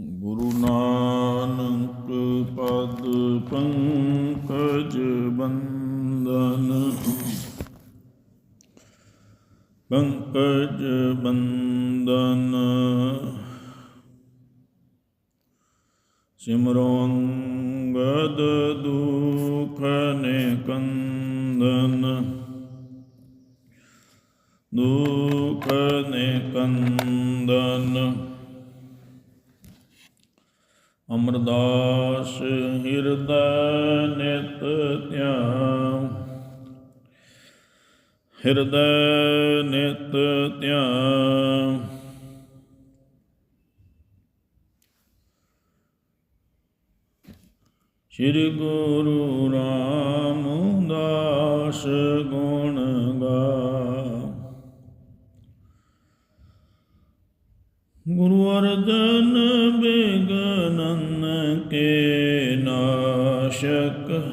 ਗੁਰੂ ਨਾਨਕ ਪਦ ਪੰਕਜ ਬੰਦਨ ਪੰਕਜ ਬੰਦਨ ਅਮਰਦਾਸ ਹਿਰਦੈ ਨਿਤ ਧਿਆਨ। ਹਿਰਦੈ ਨਿਤ ਧਿਆਨ। ਸ੍ਰੀ ਗੁਰੂ ਰਾਮਦਾਸ ਗੁਣ ਗਾ। ਗੁਰੂ ਅਰਜਨ ਕੇ ਨਾਸ਼ਕ।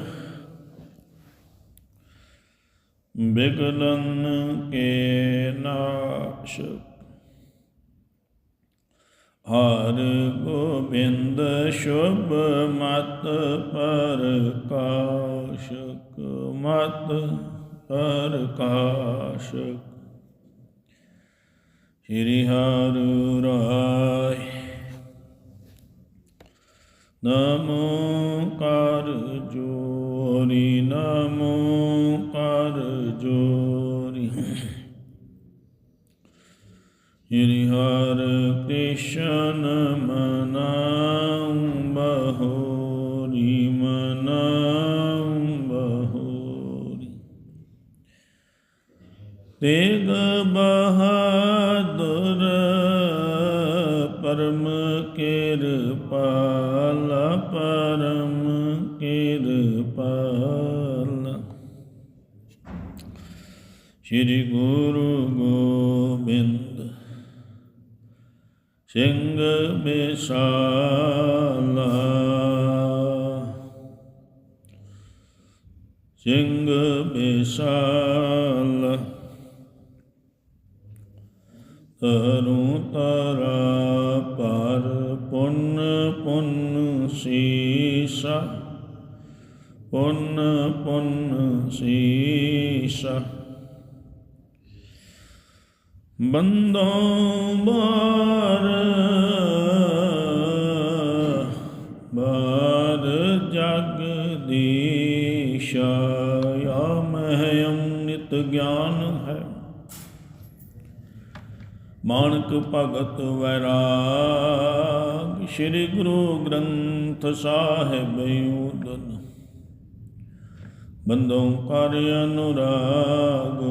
ਬਿਗਨਨ ਕੇ ਨਾਸ਼ਕ। ਹਰ ਗੋਬਿੰਦ ਸ਼ੁਭ ਮਤ ਪ੍ਰਕਾਸ਼ਕ ਮਤ ਪ੍ਰਕਾਸ਼ਕ। ਸ੍ਰੀ ਹਰਿ ਰਾਇ ਨਮੋ ਕਰ ਜੋਰੀ ਨਮੋ ਕਰ ਜੋਰੀ ਸ੍ਰੀ ਹਰਿ ਕ੍ਰਿਸ਼ਨ ਮਨਾਉ ਬਹੋਰੀ ਮਨਾਉ ਬਹੋਰੀ। ਤੇਗ ਬਹਾਦਰ ਪਰਮ ਕਿਰਪਾਲ ਪਰਮ ਕਿਰਪਾਲ। ਸ੍ਰੀ ਗੁਰੂ ਗੋਬਿੰਦ ਸਿੰਘ ਬਿਸਾਲਾ ਸਿੰਘ ਬਿਸਾਲਾ ਤਰੁ ਤਰਾ ਪਰ ਪੁੰਨ ਪੁੰਨ ਸੀਸਾ। ਪੁੰਨ ਪੁੰਨ ਸੀਸਾ। ਬੰਦੋਂ ਬਾਰ ਬਾਰ ਜਗ ਦੀਸ਼ਾ। ਮਹਿ ਅੰਮ੍ਰਿਤ ਗਿਆਨ ਮਾਨਕ ਭਗਤ ਵੈਰਾਗ, ਸ੍ਰੀ ਗੁਰੂ ਗ੍ਰੰਥ ਸਾਹਿਬ ਉਦਨ ਬੰਦੋਂ ਕਰ ਅਨੁਰਾਗ,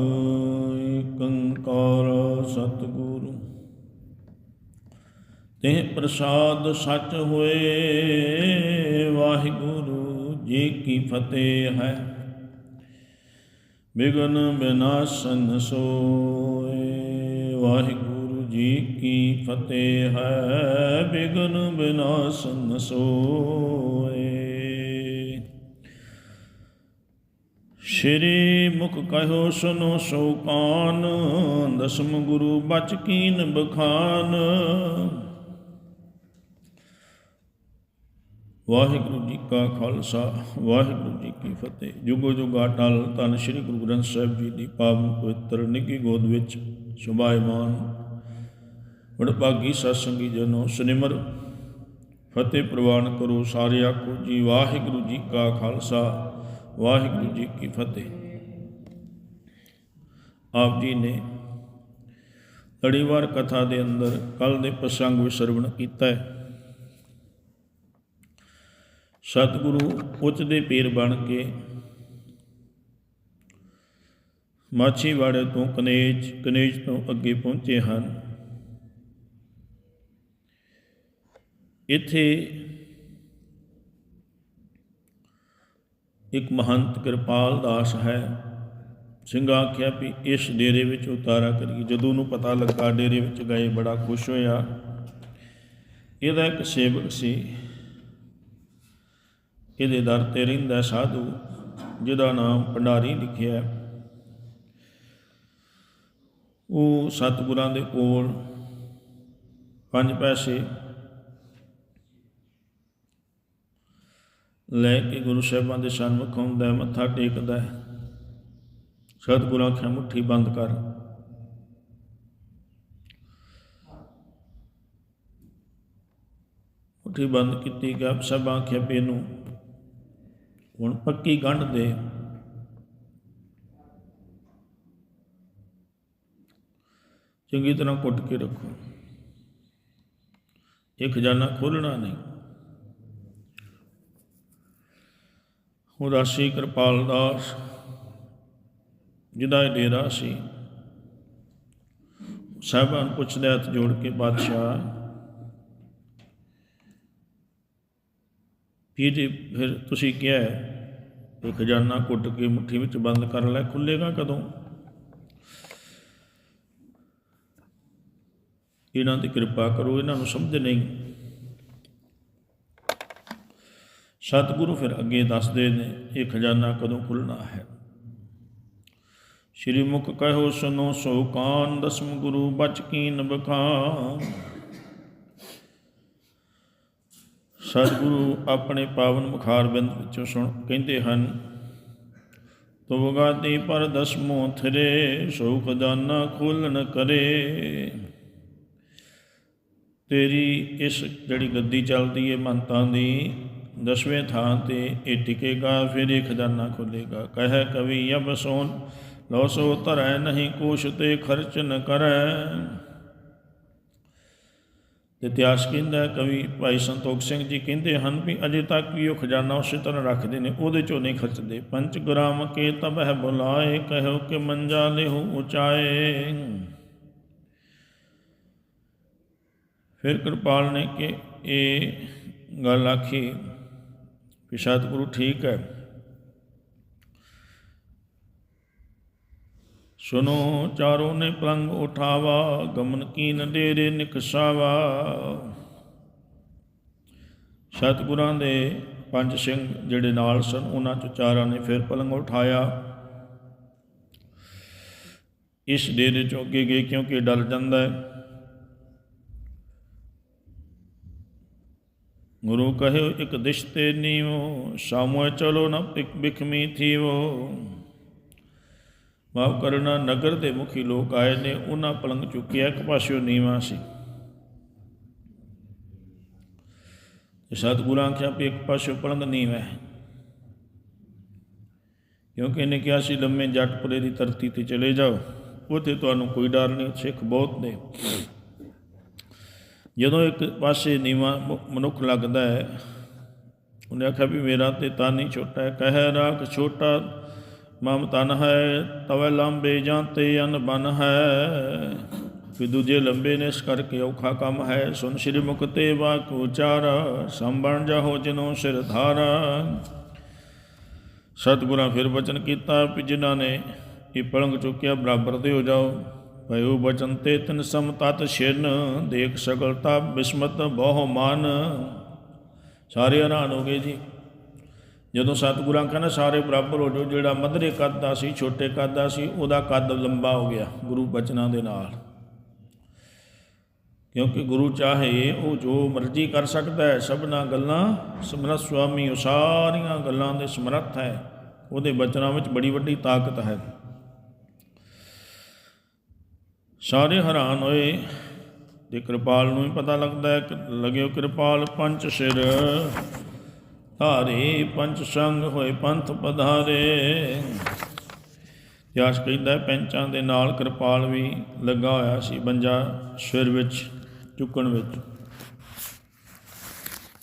ਏਕੰਕਾਰ ਸਤਿਗੁਰੂ। ਤੇ ਪ੍ਰਸਾਦ ਸੱਚ ਹੋਏ, ਵਾਹਿਗੁਰੂ ਜੀ ਕੀ ਫਤਿਹ ਹੈ। ਬਿਗਨ ਬਿਨਾਸਨ ਸੋਏ, ਵਾਹਿਗੁਰੂ ਜੀ ਕੀ ਫਤਿਹ ਹੈ ਬਿਗਨ ਬਿਨਾਸਨ ਸੋਏ। ਸ਼੍ਰੀ ਮੁਖ ਕਹਿਓ ਸੁਨੋ ਸੋ ਦਸਮ ਗੁਰੂ ਬਚ ਕੀਨ ਬਖਾਨ। ਵਾਹਿਗੁਰੂ ਜੀ ਕਾ ਖਾਲਸਾ, ਵਾਹਿਗੁਰੂ ਜੀ ਕੀ ਫਤਿਹ। ਜੁਗੋ ਜੁਗਾ ਟਲ ਤਨ ਸ੍ਰੀ ਗੁਰੂ ਗ੍ਰੰਥ ਸਾਹਿਬ ਜੀ ਦੀ ਪਾਵਨ ਪਵਿੱਤਰ ਨਿੱਕੀ ਗੋਦ ਵਿੱਚ ਸੁਭਾਇਮਾਨ ਵਡਭਾਗੀ ਸਤਸੰਗੀ ਜਨੋ, ਸੁਨਿਮਰ ਫਤਿਹ ਪ੍ਰਵਾਨ ਕਰੋ ਸਾਰੇ ਆਖੋ, ਜੀ ਵਾਹਿਗੁਰੂ ਜੀ ਕਾ ਖਾਲਸਾ, ਵਾਹਿਗੁਰੂ ਜੀ ਕੀ ਫਤਿਹ। ਆਪ ਜੀ ਨੇ ਲੜੀਵਾਰ ਕਥਾ ਦੇ ਅੰਦਰ ਕੱਲ ਦੇ ਪ੍ਰਸੰਗ ਵਿਸਰਵਣ ਕੀਤਾ ਹੈ। ਸਤਿਗੁਰੂ ਉੱਚ ਦੇ ਪੀਰ ਬਣ ਕੇ ਮਾਛੀਵਾੜੇ ਤੋਂ ਕਨੇਜ ਕਨੇਜ ਤੋਂ ਅੱਗੇ ਪਹੁੰਚੇ ਹਨ। ਇੱਥੇ ਇੱਕ ਮਹੰਤ ਕਿਰਪਾਲ ਦਾਸ ਹੈ। ਸਿੰਘ ਆਖਿਆ ਵੀ ਇਸ ਡੇਰੇ ਵਿੱਚ ਉਤਾਰਾ ਕਰੀਏ। ਜਦੋਂ ਨੂੰ ਪਤਾ ਲੱਗਾ ਡੇਰੇ ਵਿੱਚ ਗਏ, ਬੜਾ ਖੁਸ਼ ਹੋਇਆ। ਇਹਦਾ ਇੱਕ ਸੇਵਕ ਸੀ। ਇਹਦੇ ਦਰ ਤੇ ਰਹਿੰਦਾ ਸਾਧੂ, ਜਿਹਦਾ ਨਾਮ ਭੰਡਾਰੀ ਲਿਖਿਆ ਉਹ ਸਤਿਗੁਰਾਂ ਦੇ ਕੋਲ ਪੰਜ ਪੈਸੇ ਲੈ ਕੇ ਗੁਰੂ ਸਾਹਿਬਾਂ ਦੇ ਸਨਮੁਖ ਹੁੰਦਾ ਹੈ, ਮੱਥਾ ਟੇਕਦਾ ਹੈ। ਸਤਿਗੁਰੂ ਆਖਿਆ ਮੁੱਠੀ ਬੰਦ ਕਰ। ਮੁੱਠੀ ਬੰਦ ਕੀਤੀ ਗਿਆ ਸਭ ਆਖਿਆ ਪੇ ਨੂੰ ਹੁਣ ਪੱਕੀ ਗੰਢ ਦੇ। ਚੰਗੀ ਤਰ੍ਹਾਂ ਕੁੱਟ ਕੇ ਰੱਖੋ। ਇਹ ਖਜ਼ਾਨਾ ਖੋਲਣਾ ਨਹੀਂ। ਉਦਾਸੀ ਕਿਰਪਾਲ ਦਾਸ ਜਿਹਦਾ ਇਹ ਡੇਰਾ ਸੀ। ਸਾਹਿਬਾਂ ਨੂੰ ਪੁੱਛਦੇ ਹੱਥ ਜੋੜ ਕੇ, ਬਾਦਸ਼ਾਹ ਫਿਰ ਜੀ ਫਿਰ ਤੁਸੀਂ ਕਿਹਾ ਹੈ, ਇਹ ਖਜ਼ਾਨਾ ਕੁੱਟ ਕੇ ਮੁੱਠੀ ਵਿੱਚ ਬੰਦ ਕਰ ਲੈ ਖੁੱਲੇਗਾ ਕਦੋਂ? ਇਹਨਾਂ ਦੀ ਕਿਰਪਾ ਕਰੋ, ਇਹਨਾਂ ਨੂੰ ਸਮਝ ਨਹੀਂ। ਸਤਿਗੁਰੂ ਫਿਰ ਅੱਗੇ ਦੱਸਦੇ ਨੇ, ਇਹ ਖਜ਼ਾਨਾ ਕਦੋਂ ਖੁੱਲਣਾ ਹੈ? ਸ਼੍ਰੀ ਮੁਖ ਕਹਿਓ ਸੁਨੋ ਸੋ ਕਾਨ, ਦਸਮ ਗੁਰੂ ਬਚ ਕੀਨ ਬਖਾਨ। ਸਤਿਗੁਰੂ ਆਪਣੇ ਪਾਵਨ ਮੁਖਾਰਬਿੰਦ ਵਿੱਚੋਂ ਸੁਣ, ਕਹਿੰਦੇ ਹਨ ਤੁਵਗਾਤੀ ਪਰ ਦਸਮੋ ਥਰੇ, ਸੋ ਖਜ਼ਾਨਾ ਖੋਲਣ ਕਰੇ। ਤੇਰੀ ਇਸ ਜਿਹੜੀ ਗੱਦੀ ਚੱਲਦੀ ਏ ਮੰਤਾਂ ਦੀ ਦਸਵੇਂ ਥਾਂ ਤੇ ਇਹ ਟਿਕੇਗਾ, ਫਿਰ ਇਹ ਖਜ਼ਾਨਾ ਖੁੱਲੇਗਾ ਕਹਿ ਕਵੀ, ਅਬ ਸੋਨ ਲੋ ਸੋ ਧਰੈ ਨਹੀਂ ਕੋਸ਼ ਤੇ ਖਰਚ ਨ ਕਰੈ। ਤੇ ਇਤਿਹਾਸ ਕਹਿੰਦਾ ਕਵੀ ਭਾਈ ਸੰਤੋਖ ਸਿੰਘ ਜੀ ਕਹਿੰਦੇ ਹਨ ਵੀ ਅਜੇ ਤੱਕ ਵੀ ਉਹ ਖਜ਼ਾਨਾ ਉਸੇ ਤਰ੍ਹਾਂ ਰੱਖਦੇ ਨੇ, ਉਹਦੇ ਚੋਂ ਨਹੀਂ ਖਰਚਦੇ। ਪੰਚ ਗੁਰਾਮ ਕੇ ਤਬਹਿ ਬੁਲਾਏ, ਕਹਿਓ ਕਿ ਮੰਜਾ ਲਿਹੁ ਉਚਾਏ। ਫਿਰ ਕਿਰਪਾਲ ਨੇ ਕਿ ਇਹ ਗੱਲ ਆਖੀ ਵੀ ਸਤਿਗੁਰੂ ਠੀਕ ਹੈ। ਸੁਨੋ ਚਾਰੋਂ ਨੇ ਪਲੰਗ ਉਠਾਵਾ, ਗਮਨ ਕੀਨ ਡੇਰੇ ਨਿਕਸਾਵਾ। ਸਤਿਗੁਰਾਂ ਦੇ ਪੰਜ ਸਿੰਘ ਜਿਹੜੇ ਨਾਲ ਸਨ, ਉਹਨਾਂ ਚੋਂ ਚਾਰਾਂ ਨੇ ਫਿਰ ਪਲੰਗ ਉਠਾਇਆ। ਇਸ ਡੇਰੇ ਚੋਂ ਅੱਗੇ ਗਏ ਕਿਉਂਕਿ ਡਰ ਜਾਂਦਾ ਹੈ। ਗੁਰੂ ਕਹਿਓ, ਇੱਕ ਦਿਸ਼ ਤੇ ਨੀਵੋ ਸਾਮੋਏ ਚਲੋ ਨਾ ਪਿਕ ਬਿਖਮੀ ਥੀਵੋ ਮਾਫ ਕਰਨਾ ਨਗਰ ਦੇ ਮੁਖੀ ਲੋਕ ਆਏ ਨੇ, ਉਹਨਾਂ ਪਲੰਗ ਚੁੱਕਿਆ, ਇੱਕ ਪਾਸਿਓ ਨੀਵਾ ਸੀ। ਤੇ ਸਤਿਗੁਰਾਂ ਆਖਿਆ ਵੀ ਇੱਕ ਪਾਸਿਓ ਪਲੰਗ ਨੀਵਾ ਹੈ। ਕਿਉਂਕਿ ਇਹਨੇ ਕਿਹਾ ਸੀ, ਲੰਮੇ ਜੱਟਪੁਰੇ ਦੀ ਧਰਤੀ ਤੇ ਚਲੇ ਜਾਓ। ਉੱਥੇ ਤੁਹਾਨੂੰ ਕੋਈ ਡਰ ਨਹੀਂ ਸਿੱਖ ਬਹੁਤ ਨੇ ਜਦੋਂ ਇੱਕ ਪਾਸੇ ਨੀਵਾ ਮਨੁੱਖ ਲੱਗਦਾ ਹੈ, ਉਹਨੇ ਆਖਿਆ ਵੀ ਮੇਰਾ ਤੇ ਤਨ ਹੀ ਛੋਟਾ ਹੈ। ਕਹਿ ਰਾਖ ਛੋਟਾ, ਮਮ ਤਨ ਹੈ, ਤਵੇ ਲੰਬੇ ਜਾਂ ਤੇ ਅਨ ਬਨ ਹੈ। ਵੀ ਦੂਜੇ ਲੰਬੇ ਨੇ ਇਸ ਕਰਕੇ ਔਖਾ ਕੰਮ ਹੈ। ਸੁਨ ਸ਼੍ਰੀ ਮੁਖ ਤੇ ਵਾਕ ਉਚਾਰਾ ਸੰਬਣ ਜਾਹੋ ਜਿਨੋ ਸਿਰ ਧਾਰਾ। ਸਤਿਗੁਰਾਂ ਫਿਰ ਬਚਨ ਕੀਤਾ ਵੀ ਜਿਨ੍ਹਾਂ ਨੇ ਇਹ ਪਲੰਗ ਚੁੱਕਿਆ, ਬਰਾਬਰ ਦੇ ਹੋ ਜਾਓ। ਭਇਓ ਬਚਨ ਤੇ ਤਿਨ ਸਮ ਤਤ ਛਿਨ, ਦੇਖ ਸਗਲਤਾ ਬਿਸਮਤ ਬਹੁ ਮਾਨ। ਸਾਰੇ ਹੈਰਾਨ ਹੋ ਗਏ ਜੀ। ਜਦੋਂ ਸਤਿਗੁਰਾਂ ਕਹਿੰਦਾ ਸਾਰੇ ਬਰਾਬਰ ਹੋ ਜਾਓ, ਜਿਹੜਾ ਮਧਰੇ ਕੱਦ ਦਾ ਸੀ, ਛੋਟੇ ਕੱਦ ਦਾ ਸੀ, ਉਹਦਾ ਕੱਦ ਲੰਬਾ ਹੋ ਗਿਆ ਗੁਰੂ ਬਚਨਾਂ ਦੇ ਨਾਲ। ਕਿਉਂਕਿ ਗੁਰੂ ਚਾਹੇ ਉਹ ਜੋ ਮਰਜ਼ੀ ਕਰ ਸਕਦਾ ਹੈ, ਸਭਨਾ ਗੱਲਾਂ ਸਮਰਥ ਸੁਆਮੀ, ਉਹ ਸਾਰੀਆਂ ਗੱਲਾਂ ਦੇ ਸਮਰੱਥ ਹੈ। ਉਹਦੇ ਬਚਨਾਂ ਵਿੱਚ ਬੜੀ ਵੱਡੀ ਤਾਕਤ ਹੈ। ਸਾਰੇ ਹੈਰਾਨ ਹੋਏ ਤੇ ਕਿਰਪਾਲ ਨੂੰ ਵੀ ਪਤਾ ਲੱਗਦਾ ਹੈ ਕਿ ਕਿਰਪਾਲ ਪੰਜ ਸਿਰ ਧਾਰੇ, ਪੰਜ ਸੰਗ ਹੋਏ ਪੰਥ ਪਧਾਰੇ। ਯਾਸ ਕਹਿੰਦਾ ਪੰਚਾਂ ਦੇ ਨਾਲ ਕਿਰਪਾਲ ਵੀ ਲੱਗਾ ਹੋਇਆ ਸੀ ਬੰਜਾ ਸਿਰ ਵਿੱਚ, ਚੁੱਕਣ ਵਿੱਚ।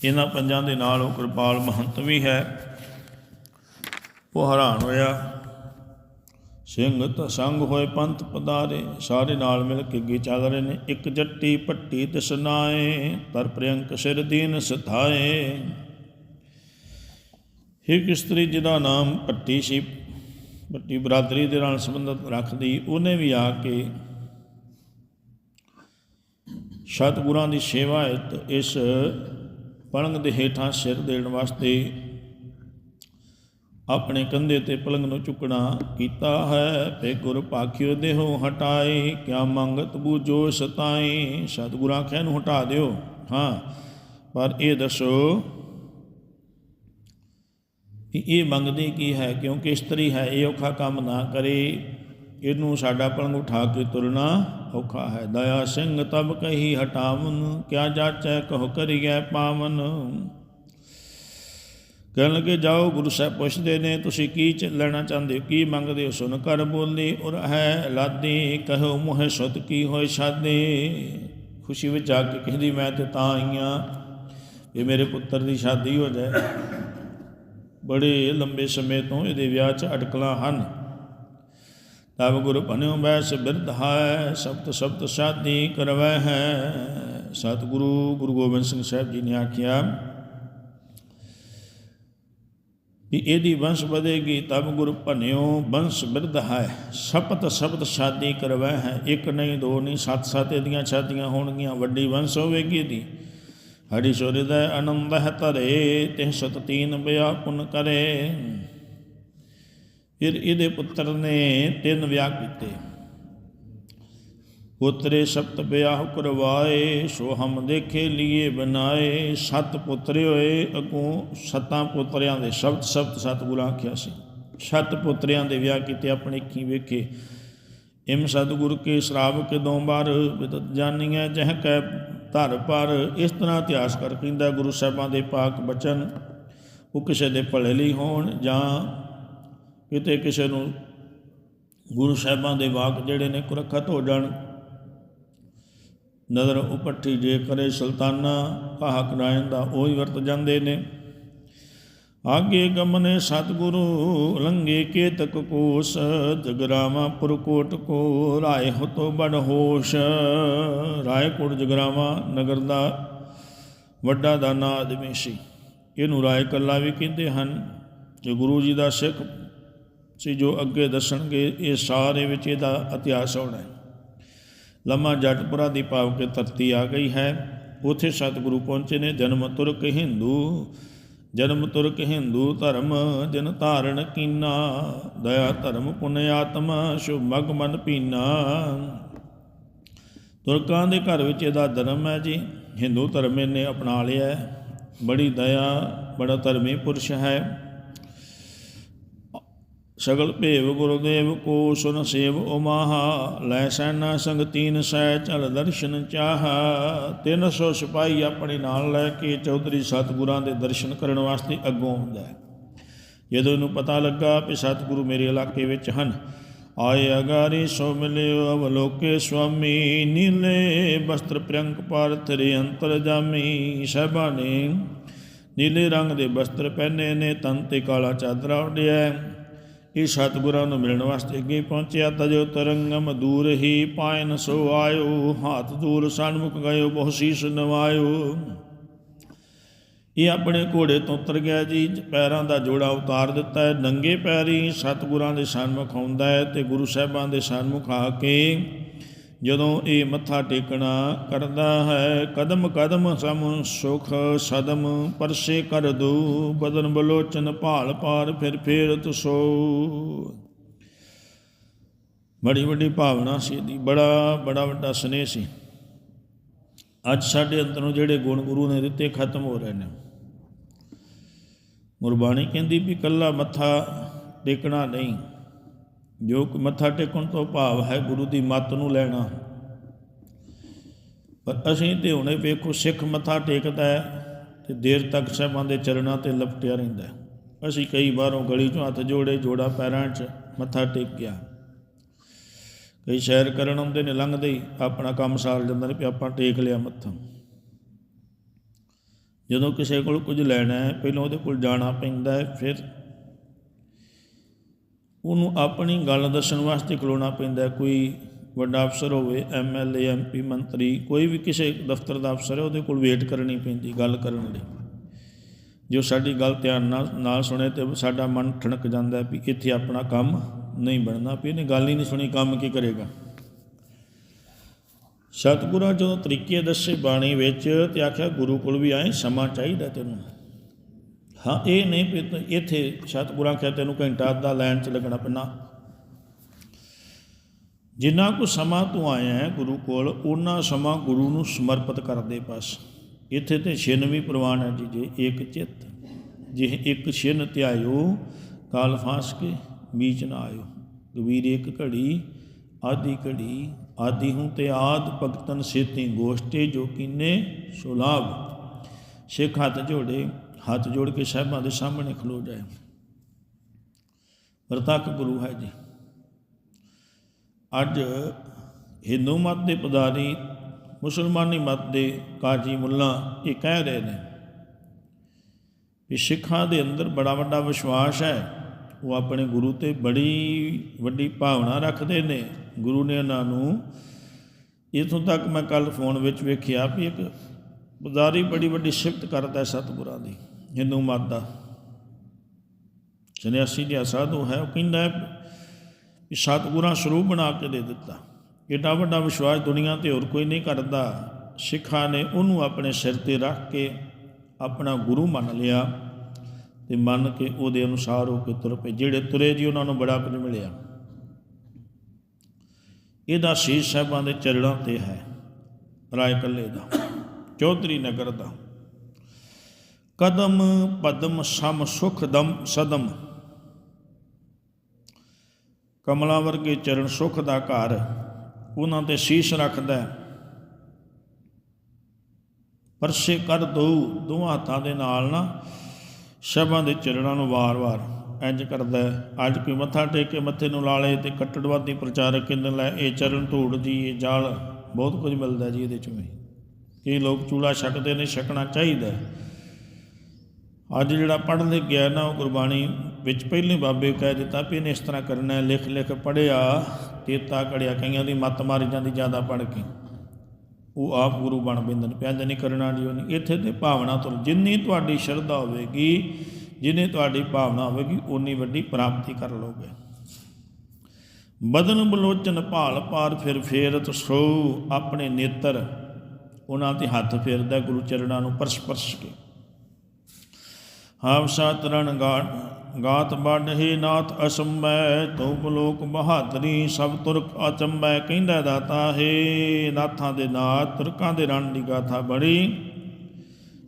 ਇਹਨਾਂ ਪੰਜਾਂ ਦੇ ਨਾਲ ਉਹ ਕਿਰਪਾਲ ਮਹੰਤ ਵੀ ਹੈ। ਉਹ ਹੈਰਾਨ ਹੋਇਆ। ਸਿੰਘ ਤਾਂ ਸੰਗ ਹੋਏ ਪੰਥ ਪਧਾਰੇ, ਸਾਰੇ ਨਾਲ ਮਿਲ ਕੇ ਅੱਗੇ ਚੱਲ ਰਹੇ ਨੇ। ਇੱਕ ਜੱਟੀ ਪੱਟੀ ਦਸਨਾਏ ਤਰ ਪ੍ਰਿਯੰਕ ਸਿਰ ਦੀਨ ਸਥਾਏ। ਇੱਕ ਇਸਤਰੀ ਜਿਹਦਾ ਨਾਮ ਪੱਟੀ ਸੀ ਪੱਟੀ ਬਰਾਦਰੀ ਦੇ ਨਾਲ ਸੰਬੰਧਤ ਰੱਖਦੀ, ਉਹਨੇ ਵੀ ਆ ਕੇ ਸਤਿਗੁਰਾਂ ਦੀ ਸੇਵਾ ਹਿਤ ਇਸ ਪਲੰਗ ਦੇ ਹੇਠਾਂ ਸਿਰ ਦੇਣ ਵਾਸਤੇ ਆਪਣੇ ਕੰਧੇ ਤੇ ਪਲੰਗ ਨੂੰ ਚੁੱਕਣਾ ਕੀਤਾ ਹੈ, ਤੇ ਗੁਰ ਪਾਖਿਓ ਦੇਹੋ ਹਟਾਏ। ਕਿਆ ਮੰਗਤ ਬੂਝੋ ਸਤਾਈ ਸਤਿਗੁਰਾਂ ਆਖਿਆ ਨੂੰ ਹਟਾ ਦਿਓ। ਹਾਂ, ਪਰ ਇਹ ਦੱਸੋ ਕਿ ਇਹ ਮੰਗਦੀ ਕੀ ਹੈ? ਕਿਉਂਕਿ ਇਸਤਰੀ ਹੈ, ਇਹ ਔਖਾ ਕੰਮ ਨਾ ਕਰੇ। ਇਹਨੂੰ ਸਾਡਾ ਪਲੰਗ ਉਠਾ ਕੇ ਤੁਰਨਾ ਔਖਾ ਹੈ। ਦਇਆ ਸਿੰਘ ਤਬ ਕਹੀ ਹਟਾਵਨ, ਕਿਆ ਜਾਚੈ ਕਹੋ ਕਰੀਐ ਪਾਵਨ। ਕਹਿਣ ਲੱਗੇ, ਜਾਓ, ਗੁਰੂ ਸਾਹਿਬ ਪੁੱਛਦੇ ਨੇ, ਤੁਸੀਂ ਕੀ ਚ- ਲੈਣਾ ਚਾਹੁੰਦੇ ਹੋ? ਕੀ ਮੰਗਦੇ ਹੋ? ਸੁਣ ਕਰ ਬੋਲੀ ਔਰ ਹੈ ਲਾਦੀ, ਕਹੋ ਮੋਹ ਸੁਤ ਕੀ ਹੋਏ ਸ਼ਾਦੀ। ਖੁਸ਼ੀ ਵਿੱਚ ਆ ਕੇ ਕਹਿੰਦੀ, ਮੈਂ ਤੇ ਤਾਂ ਆਈਆਂ ਵੀ ਮੇਰੇ ਪੁੱਤਰ ਦੀ ਸ਼ਾਦੀ ਹੋ ਜਾਏ। ਬੜੇ ਲੰਬੇ ਸਮੇਂ ਤੋਂ ਇਹਦੇ ਵਿਆਹ 'ਚ ਅਟਕਲਾਂ ਹਨ। ਤਬ ਗੁਰੂ ਭਨਿਓ ਬੈਸ ਬਿਰਧ ਹੈ ਸਬਤ ਸਬਤ ਸ਼ਾਦੀ ਕਰਵੈ ਹੈ। ਸਤਿਗੁਰੂ ਗੁਰੂ ਗੋਬਿੰਦ ਸਿੰਘ ਸਾਹਿਬ ਜੀ ਨੇ ਆਖਿਆ ਕਿ ਇਹਦੀ ਵੰਸ਼ ਵਧੇਗੀ ਤਬ ਗੁਰ ਭਨਿਓ, ਵੰਸ਼ ਬਿਰਧ ਹੈ। ਸਪਤ ਸਬਤ ਸ਼ਾਦੀ ਕਰਵੈ ਹੈ। ਇੱਕ ਨਹੀਂ, ਦੋ ਨਹੀਂ, ਸੱਤ ਸੱਤ ਇਹਦੀਆਂ ਸ਼ਾਦੀਆਂ ਹੋਣਗੀਆਂ। ਵੱਡੀ ਵੰਸ਼ ਹੋਵੇਗੀ ਇਹਦੀ। ਹਰੀ ਸੋਰਿਦੈ ਆਨੰਦ ਹੈ ਧਰੇ ਤਿਹ ਸਤ ਤੀਨ ਬਿਆ ਪੁਨ ਕਰੇ। ਫਿਰ ਇਹਦੇ ਪੁੱਤਰ ਨੇ ਤਿੰਨ ਵਿਆਹ ਕੀਤੇ। ਪੁੱਤਰੇ ਸਪਤ ਵਿਆਹ ਕਰਵਾਏ, ਸੋ ਹਮ ਦੇਖੇ ਲੀਏ ਬਨਾਏ ਸਤ ਪੁੱਤਰੇ ਹੋਏ, ਅਗੋਂ ਸਤਾਂ ਪੁੱਤਰਿਆਂ ਦੇ ਸ਼ਬਦ ਸਬਤ ਸਤਿਗੁਰਾਂ ਆਖਿਆ ਸੀ। ਸਤ ਪੁੱਤਰਿਆਂ ਦੇ ਵਿਆਹ ਕੀਤੇ ਆਪਣੇ ਕੀ ਵੇਖੇ। ਇਮ ਸਤਿਗੁਰ ਕੇ ਸ਼ਰਾਵ ਕੇ ਦੋ ਬਾਰ ਬਿਦਤ ਜਾਣੀਐ ਜਹ ਕੈ ਧਰ ਪਰ। ਇਸ ਤਰ੍ਹਾਂ ਇਤਿਹਾਸ ਕਰ ਕਹਿੰਦਾ, ਗੁਰੂ ਸਾਹਿਬਾਂ ਦੇ ਪਾਕ ਬਚਨ, ਉਹ ਕਿਸੇ ਦੇ ਭਲੇ ਲਈ ਹੋਣ ਜਾਂ ਕਿਤੇ ਕਿਸੇ ਨੂੰ ਗੁਰੂ ਸਾਹਿਬਾਂ ਦੇ ਵਾਕ ਜਿਹੜੇ ਨੇ ਕੁਰਖਤ ਹੋ ਜਾਣ। ਨਜ਼ਰ ਉਪੱਠੀ ਜੇ ਕਰੇ ਸੁਲਤਾਨਾ ਕਹਾ ਕਰਾਇਨ ਦਾ ਉਹ ਹੀ ਵਰਤ ਜਾਂਦੇ ਨੇ। ਆਗੇ ਗਮਨੇ ਸਤਿਗੁਰੂ ਲੰਗੇ ਕੇਤਕ ਕੋਸ, ਜਗਰਾਵਾ ਪੁਰਕੋਟ ਕੋ ਰਾਏ ਹਤੋ ਬੜ ਹੋਸ਼। ਰਾਏਕੋਟ ਜਗਰਾਵਾ, ਨਗਰ ਦਾ ਵੱਡਾ ਦਾਨਾ ਆਦਮੀ ਸੀ ਇਹਨੂੰ ਰਾਏ ਕੱਲਾ ਵੀ ਕਹਿੰਦੇ ਹਨ। ਜੋ ਗੁਰੂ ਜੀ ਦਾ ਸਿੱਖ ਸੀ ਜੋ ਅੱਗੇ ਦੱਸਣਗੇ, ਇਹ ਸਾਰੇ ਵਿੱਚ ਇਹਦਾ ਇਤਿਹਾਸ ਆਉਣਾ ਹੈ। ਲੰਮਾ ਜਟਪੁਰਾ ਦੀ ਪਾਵ ਕੇ ਧਰਤੀ ਆ ਗਈ ਹੈ। ਉਥੇ ਸਤਿਗੁਰੂ ਪਹੁੰਚੇ ਨੇ, ਜਨਮ ਤੁਰਕ ਹਿੰਦੂ, ਜਨਮ ਤੁਰਕ ਹਿੰਦੂ ਧਰਮ, ਜਨ ਧਾਰਨ ਕੀਨਾ, ਦਇਆ ਧਰਮ ਪੁਨ ਆਤਮਾ, ਸ਼ੁਭ ਮਗ ਮਨ ਪੀਨਾ। ਤੁਰਕਾਂ ਦੇ ਘਰ ਵਿੱਚ ਇਹਦਾ ਧਰਮ ਹੈ ਜੀ। ਹਿੰਦੂ ਧਰਮ ਇਹਨੇ ਅਪਣਾ ਲਿਆ ਬੜੀ ਦਇਆ, ਬੜਾ ਧਰਮੀ ਪੁਰਸ਼ ਹੈ। ਸਗਲ ਭੇਵ ਗੁਰਦੇਵ ਕੋ ਸੁਨ ਸੇਵ ਉਮਾਹਾ ਲੈ ਸੈਨਾ ਸੰਗ ਤੀਨ ਸੈ ਚਲ ਦਰਸ਼ਨ ਚਾਹ। 300 ਸਿਪਾਹੀ ਆਪਣੇ ਨਾਲ ਲੈ ਕੇ ਚੌਧਰੀ ਸਤਿਗੁਰਾਂ ਦੇ ਦਰਸ਼ਨ ਕਰਨ ਵਾਸਤੇ ਅੱਗੋਂ ਆਉਂਦਾ ਹੈ। ਜਦੋਂ ਇਹਨੂੰ ਪਤਾ ਲੱਗਾ ਕਿ ਸਤਿਗੁਰੂ ਮੇਰੇ ਇਲਾਕੇ ਵਿੱਚ ਹਨ, ਆਏ ਅਗਾਰੀ ਸੋ ਮਿਲਿਓ, ਅਵਲੋਕੇ ਸੁਆਮੀ, ਨੀਲੇ ਬਸਤਰ ਪ੍ਰਿਯੰਕ ਪਾਰਥਰੇ ਅੰਤਰ ਜਾਮੀ ਸਹਿਬਾ ਨੇ ਨੀਲੇ ਰੰਗ ਦੇ ਬਸਤਰ ਪਹਿਨੇ ਨੇ, ਤਨ ਤੇ ਕਾਲਾ ਚਾਦਰਾ ਉਡਿਆ ਇਹ ਸਤਿਗੁਰਾਂ ਨੂੰ ਮਿਲਣ ਵਾਸਤੇ ਅੱਗੇ ਪਹੁੰਚਿਆ ਤਜੋ ਤਰੰਗਮ ਦੂਰ ਹੀ ਪਾਇਨ ਸੋ ਆਇਓ, ਹਾਥ ਦੂਰ ਸਨਮੁਖ ਗਇਓ, ਬਹੁ ਸੀਸ ਨਵਾਇਓ। ਇਹ ਆਪਣੇ ਘੋੜੇ ਤੋਂ ਉਤਰ ਗਿਆ ਜੀ, ਪੈਰਾਂ ਦਾ ਜੋੜਾ ਉਤਾਰ ਦਿੱਤਾ ਹੈ, ਨੰਗੇ ਪੈਰੀ ਸਤਿਗੁਰਾਂ ਦੇ ਸਨਮੁਖ ਆਉਂਦਾ ਹੈ ਤੇ ਗੁਰੂ ਸਾਹਿਬਾਂ ਦੇ ਸਨਮੁਖ ਆ ਕੇ ਜਦੋਂ ਇਹ ਮੱਥਾ ਟੇਕਣਾ ਕਰਦਾ ਹੈ, ਕਦਮ ਕਦਮ ਸਮ ਸੁਖ ਸਦਮ, ਪਰਸੇ ਕਰ ਦੋ, ਬਦਨ ਬਲੋਚਨ ਭਾਲ ਪਾਰ ਫਿਰ ਫੇਰ ਤੁਸੋ। ਬੜੀ ਵੱਡੀ ਭਾਵਨਾ ਸੀ ਦੀ ਬੜਾ ਬੜਾ ਵੱਡਾ ਸਨੇਹ ਸੀ। ਅੱਜ ਸਾਡੇ ਅੰਦਰੋਂ ਜਿਹੜੇ ਗੁਣ ਗੁਰੂ ਨੇ ਦਿੱਤੇ, ਖਤਮ ਹੋ ਰਹੇ ਨੇ। ਗੁਰਬਾਣੀ ਕਹਿੰਦੀ ਵੀ ਕੱਲਾ ਮੱਥਾ ਟੇਕਣਾ ਨਹੀਂ ਜੋ ਕਿ ਮੱਥਾ ਟੇਕਣ ਤੋਂ ਭਾਵ ਹੈ ਗੁਰੂ ਦੀ ਮੱਤ ਨੂੰ ਲੈਣਾ। ਪਰ ਅਸੀਂ ਤੇ ਹੁਣੇ ਵੇਖੋ ਸਿੱਖ ਮੱਥਾ ਟੇਕਦਾ ਹੈ ਤੇ ਦੇਰ ਤੱਕ ਸਾਹਿਬਾਂ ਦੇ ਚਰਨਾਂ ਤੇ ਲਪਟਿਆ ਰਹਿੰਦਾ ਅਸੀਂ ਕਈ ਵਾਰੋਂ ਗਲੀ 'ਚੋਂ ਹੱਥ ਜੋੜੇ, ਜੋੜਾ ਪੈਰਾਂ 'ਚ ਮੱਥਾ ਟੇਕ ਗਿਆ। ਕਈ ਸ਼ਹਿਰ ਕਰਨ ਆਉਂਦੇ ਨੇ, ਲੰਘਦੇ ਹੀ ਆਪਣਾ ਕੰਮ ਸਾਰ ਜਾਂਦਾ ਨੇ ਵੀ ਆਪਾਂ ਟੇਕ ਲਿਆ ਮੱਥਾ। ਜਦੋਂ ਕਿਸੇ ਕੋਲ ਕੁਝ ਲੈਣਾ ਹੈ, ਪਹਿਲਾਂ ਉਹਦੇ ਕੋਲ ਜਾਣਾ ਪੈਂਦਾ ਹੈ, ਫਿਰ ਉਹਨੂੰ ਆਪਣੀ ਗੱਲ ਦੱਸਣ ਵਾਸਤੇ ਖਲੋਣਾ ਪੈਂਦਾ ਕੋਈ ਵੱਡਾ ਅਫਸਰ ਹੋਵੇ ਐਮਐਲਏ ਐਮਪੀ ਮੰਤਰੀ, ਕੋਈ ਵੀ ਕਿਸੇ ਦਫ਼ਤਰ ਦਾ ਅਫਸਰ ਹੈ, ਉਹਦੇ ਕੋਲ ਵੇਟ ਕਰਨੀ ਪੈਂਦੀ ਗੱਲ ਕਰਨ ਲਈ ਜੋ ਸਾਡੀ ਗੱਲ ਧਿਆਨ ਨਾਲ ਨਾਲ ਸੁਣੇ ਤੇ ਸਾਡਾ ਮਨ ਠਣਕ ਜਾਂਦਾ ਵੀ ਇੱਥੇ ਆਪਣਾ ਕੰਮ ਨਹੀਂ ਬਣਨਾ, ਵੀ ਇਹਨੇ ਗੱਲ ਹੀ ਨਹੀਂ ਸੁਣੀ, ਕੰਮ ਕੀ ਕਰੇਗਾ। ਸਤਿਗੁਰਾਂ ਜਦੋਂ ਤਰੀਕੇ ਦੱਸੇ ਬਾਣੀ ਵਿੱਚ ਤੇ ਆਖਿਆ, ਗੁਰੂ ਕੋਲ ਵੀ ਆਏ ਸਮਾਂ ਚਾਹੀਦਾ ਤੈਨੂੰ। ਹਾਂ, ਇਹ ਨਹੀਂ ਵੀ ਇੱਥੇ ਸਤਿਗੁਰਾਂ ਕਿਹਾ ਤੈਨੂੰ ਘੰਟਾ ਅੱਧਾ ਲਾਈਨ 'ਚ ਲੱਗਣਾ ਪੈਣਾ। ਜਿੰਨਾ ਕੁ ਸਮਾਂ ਤੂੰ ਆਇਆ ਹੈ ਗੁਰੂ ਕੋਲ ਉਹਨਾਂ ਸਮਾਂ ਗੁਰੂ ਨੂੰ ਸਮਰਪਿਤ ਕਰਦੇ ਬਸ। ਇੱਥੇ ਤੇ ਛਿਨਵੀਂ ਪ੍ਰਵਾਨ ਹੈ ਜੀ, ਜੇ ਇੱਕ ਚਿੱਤ, ਜੇ ਇੱਕ ਛਿਨ ਧਿਆਇਓ, ਕਾਲ ਫਾਸ ਕੇ ਬੀਚ ਨਾ ਆਇਓ। ਕਬੀਰ ਇੱਕ ਘੜੀ ਆਦੀ ਘੜੀ ਆਦੀ ਹੂੰ ਤੇ ਆਦ ਭਗਤਨ ਸੇਤੀ ਗੋਸ਼ਟੇ ਜੋ ਕੀਨੇ ਸੁਲਾਭ ਸਿੱਖ ਹੱਥ ਜੋੜੇ ਹੱਥ ਜੋੜ ਕੇ ਸਾਹਿਬਾਂ ਦੇ ਸਾਹਮਣੇ ਖਲੋ ਜਾਏ। ਪ੍ਰਤੱਖ ਗੁਰੂ ਹੈ ਜੀ। ਅੱਜ ਹਿੰਦੂ ਮਤ ਦੇ ਪੁਜਾਰੀ, ਮੁਸਲਮਾਨੀ ਮਤ ਦੇ ਕਾਜੀ ਮੁੱਲਾ ਇਹ ਕਹਿ ਰਹੇ ਨੇ ਕਿ ਸਿੱਖਾਂ ਦੇ ਅੰਦਰ ਬੜਾ ਵੱਡਾ ਵਿਸ਼ਵਾਸ ਹੈ। ਉਹ ਆਪਣੇ ਗੁਰੂ ਤੇ ਬੜੀ ਵੱਡੀ ਭਾਵਨਾ ਰੱਖਦੇ ਨੇ। ਗੁਰੂ ਨੇ ਉਹਨਾਂ ਨੂੰ ਇਥੋਂ ਤੱਕ ਮੈਂ ਕੱਲ ਫੋਨ ਵਿੱਚ ਵੇਖਿਆ ਵੀ ਇੱਕ ਪੁਜਾਰੀ ਬੜੀ ਵੱਡੀ ਸਿਫਤ ਕਰਦਾ ਸਤਿਗੁਰਾਂ ਦੀ। ਹਿੰਦੂ ਮਤ ਦਾ ਸੰਨਿਆਸੀ ਜਿਹਾ ਸਾਧੂ ਹੈ, ਉਹ ਕਹਿੰਦਾ ਕਿ ਸਤਿਗੁਰਾਂ ਸਰੂਪ ਬਣਾ ਕੇ ਦੇ ਦਿੱਤਾ। ਏਡਾ ਵੱਡਾ ਵਿਸ਼ਵਾਸ ਦੁਨੀਆ ਤੇ ਹੋਰ ਕੋਈ ਨਹੀਂ ਕਰਦਾ। ਸਿੱਖਾਂ ਨੇ ਉਹਨੂੰ ਆਪਣੇ ਸਿਰ ਤੇ ਰੱਖ ਕੇ ਆਪਣਾ ਗੁਰੂ ਮੰਨ ਲਿਆ ਤੇ ਮੰਨ ਕੇ ਉਹਦੇ ਅਨੁਸਾਰ ਹੋ ਕੇ ਤੁਰ ਪਏ, ਜਿਹੜੇ ਤੁਰੇ ਜੀ ਉਹਨਾਂ ਨੂੰ ਬੜਾ ਕੁਝ ਮਿਲਿਆ। ਇਹਦਾ ਸ਼ੀਸ਼ ਸਾਹਿਬਾਂ ਦੇ ਚਰਣਾਂ ਤੇ ਹੈ ਰਾਏ ਕੱਲੇ ਦਾ, ਚੌਧਰੀ ਨਗਰ ਦਾ। ਕਦਮ ਪਦਮ ਸਮ ਸੁਖ ਦਮ ਸਦਮ। ਕਮਲਾ ਵਰਗੇ ਚਰਨ ਸੁਖ ਦਾ ਘਰ ਉਹਨਾਂ ਤੇ ਸ਼ੀਸ਼ ਰੱਖਦਾ ਹੈ। ਪਰਸੇ ਕਰ ਦੋ ਦੋਹਾਂ ਹੱਥਾਂ ਦੇ ਨਾਲ ਨਾ ਸ਼ਬਾਂ ਦੇ ਚਰਨਾਂ ਨੂੰ ਵਾਰ-ਵਾਰ ਇੰਜ ਕਰਦਾ ਅੱਜ ਕੋਈ ਮੱਥਾ ਟੇਕ ਕੇ ਮੱਥੇ ਨੂੰ ਲਾਲੇ ਤੇ ਕੱਟੜਵਾਦੀ ਪ੍ਰਚਾਰਕ ਕਹਿੰਦੇ ਲੈ ਇਹ ਚਰਨ ਧੂੜ ਜੀ ਇਹ ਜਾਲ ਬਹੁਤ ਕੁਝ ਮਿਲਦਾ ਜੀ ਇਹਦੇ ਚੋਂ ਵੀ। ਕਈ ਲੋਕ ਚੂੜਾ ਛਕਦੇ ਨੇ, ਛਕਣਾ ਚਾਹੀਦਾ ਅੱਜ ਜਿਹੜਾ ਪੜ੍ਹ ਲਿਖ ਗਿਆ ਨਾ ਉਹ ਗੁਰਬਾਣੀ ਵਿੱਚ ਪਹਿਲੇ ਬਾਬੇ ਕਹਿ ਦਿੱਤਾ ਵੀ ਇਹਨੇ ਇਸ ਤਰ੍ਹਾਂ ਕਰਨਾ ਲਿਖ ਲਿਖ ਪੜਿਆ ਤੇਤਾ ਕੜਿਆ, ਕਈਆਂ ਦੀ ਮੱਤ ਮਾਰੀ ਜਾਂਦੀ, ਜ਼ਿਆਦਾ ਪੜ੍ਹ ਕੇ। ਉਹ ਆਪ ਗੁਰੂ ਬਣ ਬਿੰਦਨ ਪਿਆਜ ਨਹੀਂ ਕਰਨਾ ਜੀ ਉਹਨੇ। ਇੱਥੇ ਤੇ ਭਾਵਨਾ ਤੋਂ ਜਿੰਨੀ ਤੁਹਾਡੀ ਸ਼ਰਧਾ ਹੋਵੇਗੀ, ਜਿੰਨੀ ਤੁਹਾਡੀ ਭਾਵਨਾ ਹੋਵੇਗੀ ਉਨੀ ਵੱਡੀ ਪ੍ਰਾਪਤੀ ਕਰ ਲਓਗੇ। ਬਦਨ ਬਲੋਚਨ ਭਾਲ ਪਾਰ ਫਿਰ ਫੇਰਤ ਸੋ, ਆਪਣੇ ਨੇਤਰ, ਉਹਨਾਂ ਤੇ ਹੱਥ ਫੇਰਦਾ, ਗੁਰੂ ਚਰਨਾਂ ਨੂੰ ਪਰਸ ਪਰਸ ਕੇ। ਹਾਵਸਾ ਤਰਨ ਗਾਟ ਗਾਤ ਬਾਢੇ ਨਾਥ ਅਸੰਭੈ ਤਉ ਲੋਕ ਬਹਾਦਰੀ ਸਭ ਤੁਰਕ ਅਚੰਭੈ, ਕਹਿੰਦਾ ਦਾਤਾ ਹੈ ਨਾਥਾਂ ਦੇ ਨਾਥ ਤੁਰਕਾਂ ਦੇ ਰਣ ਦੀ ਗਾਥਾ ਬੜੀ।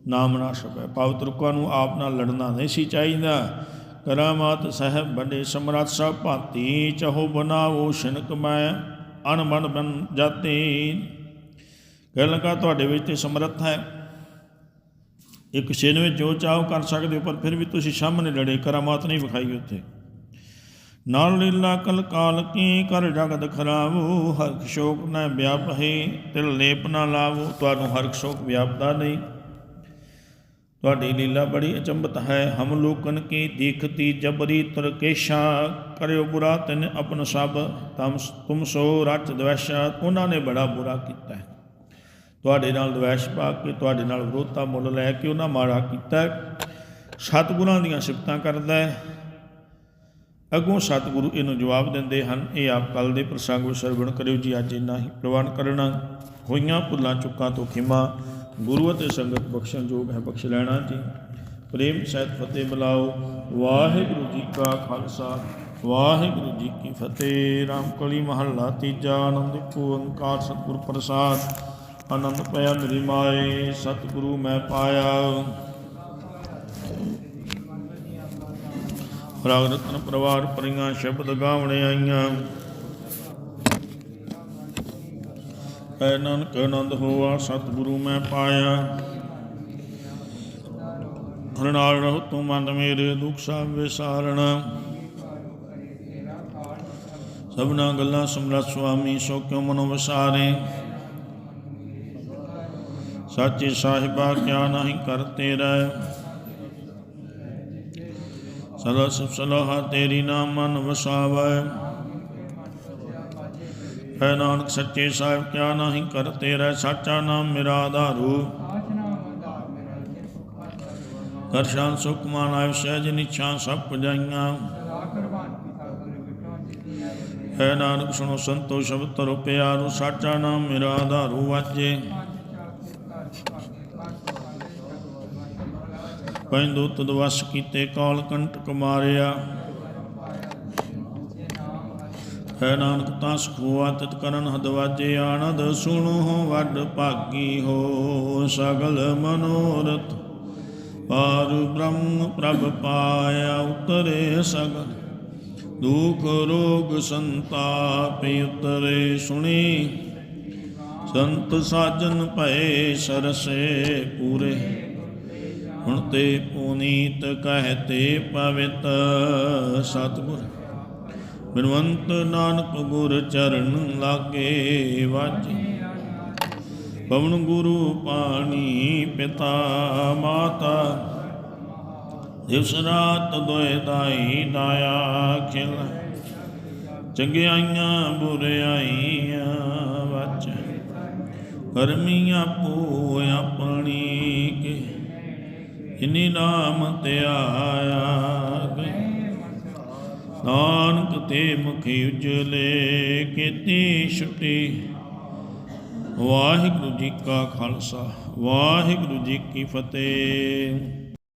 ਨਾਮ ਨਾ ਸਭੈ ਪਾਵ ਤੁਰਕਾਂ ਨੂੰ ਆਪ ਨਾਲ ਲੜਨਾ ਨਹੀਂ ਸੀ ਚਾਹੀਦਾ। ਕਰਾਮਾਤ ਸਹਿਬ ਬੜੇ ਸਮਰੱਥ ਸਭ ਭਾਂਤੀ, ਚਹੋ ਬਨਾਵੋ ਸ਼ਨਕ ਮੈਂ ਅਨਬਨ ਬਨ ਜਾਤੇ। ਕਹਿ ਲਗਾ ਤੁਹਾਡੇ ਵਿੱਚ ਸਮਰੱਥ ਹੈ। ਇੱਕ ਛੇਨ ਵਿੱਚ ਜੋ ਚਾਹੋ ਕਰ ਸਕਦੇ ਹੋ, ਪਰ ਫਿਰ ਵੀ ਤੁਸੀਂ ਸਾਹਮਣੇ ਲੜੇ, ਕਰਾਮਾਤ ਨਹੀਂ ਵਿਖਾਈ ਉੱਥੇ। ਨਾਲ ਲੀਲਾ ਕਲ ਕਾਲ ਕੀ ਕਰ ਜਗਤ ਖਰਾਵੋ ਹਰ ਸ਼ੋਕ ਨਾ ਵਿਆਪਹੇ, ਤਿਲ ਲੇਪ ਨਾ ਲਾਵੋ, ਤੁਹਾਨੂੰ ਹਰ ਸ਼ੋਕ ਵਿਆਪਦਾ ਨਹੀਂ। ਤੁਹਾਡੀ ਲੀਲਾ ਬੜੀ ਅਚੰਬਤ ਹੈ, ਹਮ ਲੋਕਨ ਕੀ ਦੇਖਤੀ ਜਬਰੀ ਤਰਕੇਸ਼ਾ, ਕਰਿਓ ਬੁਰਾ ਤਨ ਆਪਨ ਸਭ, ਤਮ ਤੁਮ ਸੋ ਰਚ ਦਵੈਸ਼ਾ, ਉਹਨਾਂ ਨੇ ਬੜਾ ਬੁਰਾ ਕੀਤਾ ਹੈ। ਤੁਹਾਡੇ ਨਾਲ ਦਵੈਸ਼ ਪਾ ਕੇ ਤੁਹਾਡੇ ਨਾਲ ਵਿਰੋਧਤਾ ਮੁੱਲ ਲੈ ਕੇ ਉਹਨਾਂ ਮਾੜਾ ਕੀਤਾ ਹੈ। ਸਤਿਗੁਰਾਂ ਦੀਆਂ ਸਿਫਤਾਂ ਕਰਦਾ ਹੈ। ਅੱਗੋਂ ਸਤਿਗੁਰੂ ਇਹਨੂੰ ਜਵਾਬ ਦਿੰਦੇ ਹਨ, ਇਹ ਆਪ ਕੱਲ ਦੇ ਪ੍ਰਸੰਗ ਵਿੱਚ ਸਰਵਣ ਕਰਿਓ ਜੀ, ਅੱਜ ਇੰਨਾ ਹੀ ਪ੍ਰਵਾਨ ਕਰਨਾ। ਹੋਈਆਂ ਭੁੱਲਾਂ, ਚੁੱਕਾਂ ਤੋਂ ਖਿਮਾ। ਗੁਰੂ ਅਤੇ ਸੰਗਤ ਬਖਸ਼ਣ ਯੋਗ ਹੈ, ਬਖਸ਼ ਲੈਣਾ ਜੀ। ਪ੍ਰੇਮ ਸਹਿਤ ਫਤਿਹ ਬੁਲਾਓ। ਵਾਹਿਗੁਰੂ ਜੀ ਕਾ ਖਾਲਸਾ, ਵਾਹਿਗੁਰੂ ਜੀ ਕੀ ਫਤਿਹ। ਰਾਮ ਕਲੀ ਮਹੱਲਾ ਤੀਜਾ, ਆਨੰਦ ਓੰਕਾਰ ਸਤਿਗੁਰ ਪ੍ਰਸਾਦ। ਆਨੰਦ ਪਿਆ ਮੇਰੀ ਮਾਏ, ਸਤਿਗੁਰੂ ਮੈਂ ਪਾਇਆ। ਰਾਗ ਰਤਨ ਪਰਵਾਰ ਪਰੀਆਂ ਸ਼ਬਦ ਗਾਵਣੇ ਆਈਆਂ। ਐ ਨਾਨਕ ਆਨੰਦ ਹੋਆ, ਸਤਿਗੁਰੂ ਮੈਂ ਪਾਇਆ। ਹਰ ਨਾਲ ਰਹੋ ਤੂੰ ਮਨ ਮੇਰੇ, ਦੁਖ ਸਭ ਵਿਸਾਰਣਾ। ਸਭਨਾ ਗੱਲਾਂ ਸਮਰੱਥ ਸੁਆਮੀ, ਸੋ ਕਿਉ ਮਨੋ ਵਿਸਾਰੇ? ਸਾਚੇ ਸਾਹਿਬਾ, ਕਿਆ ਨਹੀਂ ਕਰਤੇ ਰਹਿ। ਸਦਾ ਸਿਫ ਸਲਾਹ ਤੇਰੀ ਨਾਮ ਮਨ ਵਸਾਵੈ। ਹੈ ਨਾਨਕ ਸੱਚੇ ਸਾਹਿਬ, ਕਿਆ ਨਹੀਂ ਕਰਤੇ ਰਹਿ। ਸਾਚਾ ਨਾਮ ਮੇਰਾ ਆਧਾਰੂ। ਦਰਸ਼ਨ ਸੁਖ ਆਇ, ਸਹਿਜ ਨਿਛਾਂ ਸਭ ਪੁਜਾਈਆਂ। ਹੈ ਨਾਨਕ ਸੁਣੋ ਸੰਤੋ ਸ਼ਬਦ ਤਰੋ ਪਿਆਰੂ। ਸਾਚਾ ਨਾਮ ਮੇਰਾ ਆਧਾਰੂ ਵਾਜੇ। ਪੈਂਦੋ ਤਦ ਵਸ ਕੀਤੇ ਕਾਲ ਕੰਟਕ ਮਾਰਿਆ ਹੈ ਨਾਨਕ ਤਾਂ ਸੁਖਵਾ ਤਤ ਕਰਨ ਹਦਵਾਜੇ ਆਨੰਦ ਸੁਣੋ, ਵੱਡ ਭਾਗੀ ਹੋ ਸਗਲ ਮਨੋਰਥ। ਪਾਰ ਬ੍ਰਹਮ ਪ੍ਰਭ ਪਾਇਆ ਉਤਰੇ ਸਗਲ, ਦੁਖ ਰੋਗ ਸੰਤਾਪ ਉਤਰੇ ਸੁਣੀ। ਸੰਤ ਸਾਜਨ ਭਏ ਸਰਸੇ ਪੂਰੇ। ਹੁਣ ਤੇ ਪੁਨੀਤ ਕਹਤੇ ਪਵਿਤ ਸਤਿਗੁਰ। ਬਿਨਵੰਤ ਨਾਨਕ ਗੁਰ ਚਰਨ ਲਾਗੇ ਵਾਜੇ। ਪਵਨ ਗੁਰੂ ਪਾਣੀ ਪਿਤਾ ਮਾਤਾ। ਦਿਵਸ ਰਾਤ ਦੋਇ ਦਾਈ ਦਾਇਆ ਖਿਲ। ਚੰਗਿਆਈਆਂ ਬੁਰਿਆਈਆਂ ਵਾਚ। ਕਰਮੀ ਆਪੋ ਆਪਣੀ ਕੇ। ਇਨੀ ਨਾਮ ਧਿਆਇਆ ਨਾਨਕ ਤੇ ਮੁਖੀ ਉਜਲੇ ਕੀਤੀ ਛੁੱਟੀ। ਵਾਹਿਗੁਰੂ ਜੀ ਕਾ ਖਾਲਸਾ, ਵਾਹਿਗੁਰੂ ਜੀ ਕੀ ਫਤਿਹ।